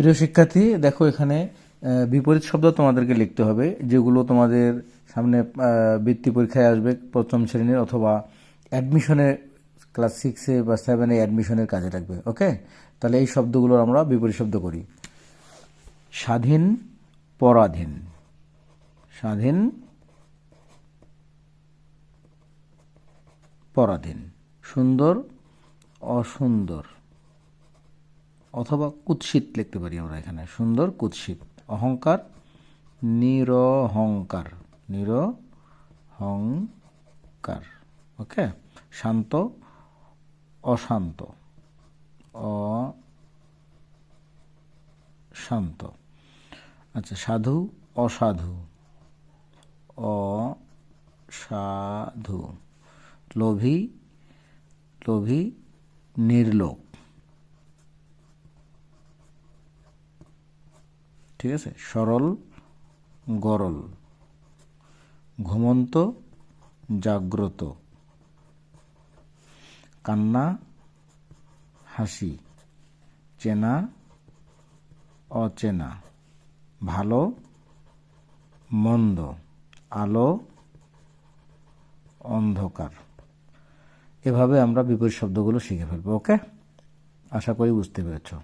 প্রিয় শিক্ষার্থী, দেখো এখানে বিপরীত শব্দ তোমাদেরকে লিখতে হবে, যেগুলো তোমাদের সামনে বৃত্তি পরীক্ষায় আসবে, প্রথম শ্রেণির অথবা অ্যাডমিশনে ক্লাস সিক্সে বা সেভেনে অ্যাডমিশনের কাজে লাগবে ওকে তাহলে এই শব্দগুলো আমরা বিপরীত শব্দ করি। স্বাধীন, পরাধীন। স্বাধীন, পরাধীন। সুন্দর, অসুন্দর। অথবা কুৎসিত লিখতে পারি আমরা এখানে। সুন্দর, কুৎসিত। অহংকার, নিরহংকার। নিরহংকার। ওকে? শান্ত, অশান্ত। অশান্ত। আচ্ছা সাধু, অসাধু। অসাধু। লোভী লোভী নির্লোভ ঠিক আছে? সরল, গরল। ঘুমন্ত, জাগ্রত। কান্না, হাসি। চেনা, অচেনা। ভালো, মন্দ। আলো, অন্ধকার। এভাবে আমরা বিপরীত শব্দগুলো শিখে ফেলব, ওকে? আশা করি বুঝতে পেরেছ।